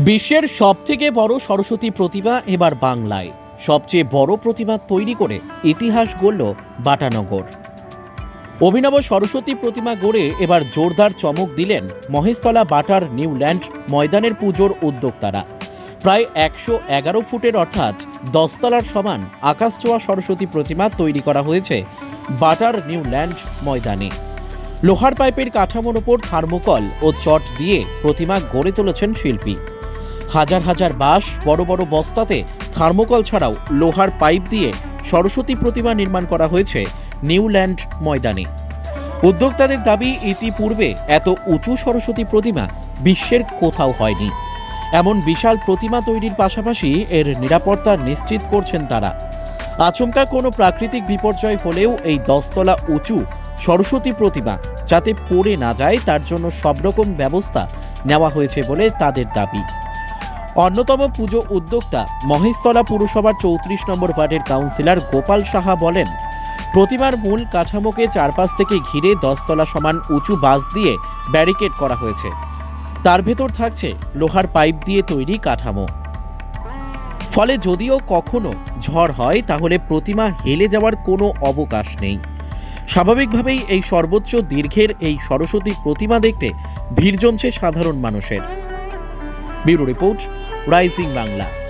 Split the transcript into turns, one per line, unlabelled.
বিশ্বের সবথেকে বড় সরস্বতী প্রতিমা এবার বাংলায়। সবচেয়ে বড় প্রতিমা তৈরি করে ইতিহাস গড়ল বাটানগর। অভিনব সরস্বতী প্রতিমা গড়ে এবার জোরদার চমক দিলেন মহেশতলা বাটার নিউল্যান্ড ময়দানের পুজোর উদ্যোক্তারা। প্রায় একশো এগারো ফুটের অর্থাৎ দশতলার সমান আকাশছোঁয়া সরস্বতী প্রতিমা তৈরি করা হয়েছে বাটার নিউল্যান্ড ময়দানে। লোহার পাইপের কাঠামোর ওপর থার্মোকল ও চট দিয়ে প্রতিমা গড়ে তুলেছেন শিল্পী। হাজার হাজার বাঁশ বড় বড় বস্তাতে থার্মোকল ছাড়াও লোহার পাইপ দিয়ে সরস্বতী প্রতিমা নির্মাণ করা হয়েছে নিউল্যান্ড ময়দানে। উদ্যোক্তাদের দাবি, ইতিপূর্বে এত উঁচু সরস্বতী প্রতিমা বিশ্বের কোথাও হয়নি। এমন বিশাল প্রতিমা তৈরির পাশাপাশি এর নিরাপত্তা নিশ্চিত করছেন তারা। আচমকা কোনো প্রাকৃতিক বিপর্যয় হলেও এই দশতলা উঁচু সরস্বতী প্রতিমা যাতে পড়ে না যায়, তার জন্য সব রকম ব্যবস্থা নেওয়া হয়েছে বলে তাদের দাবি। অন্যতম পুজো উদ্যোক্তা মহেশতলা পুরসভার চৌত্রিশ নম্বর ওয়ার্ডের কাউন্সিলর গোপাল সাহা বলেন, প্রতিমার মূল কাঠামোকে চারপাশ থেকে ঘিরে দশতলা সমান উঁচু বাস দিয়ে ব্যারিকেড করা হয়েছে। তার ভেতর থাকছে লোহার পাইপ দিয়ে তৈরি কাঠামো। ফলে যদিও কখনো ঝড় হয়, তাহলে প্রতিমা হেলে যাওয়ার কোনো অবকাশ নেই। স্বাভাবিকভাবেই এই সর্বোচ্চ দীর্ঘের এই সরস্বতী প্রতিমা দেখতে ভিড় জমছে সাধারণ মানুষের। Bureau report rising Bangla.